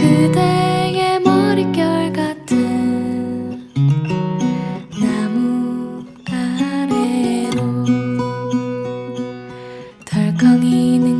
그대의 머릿결 같은 나무 아래로 덜컹이는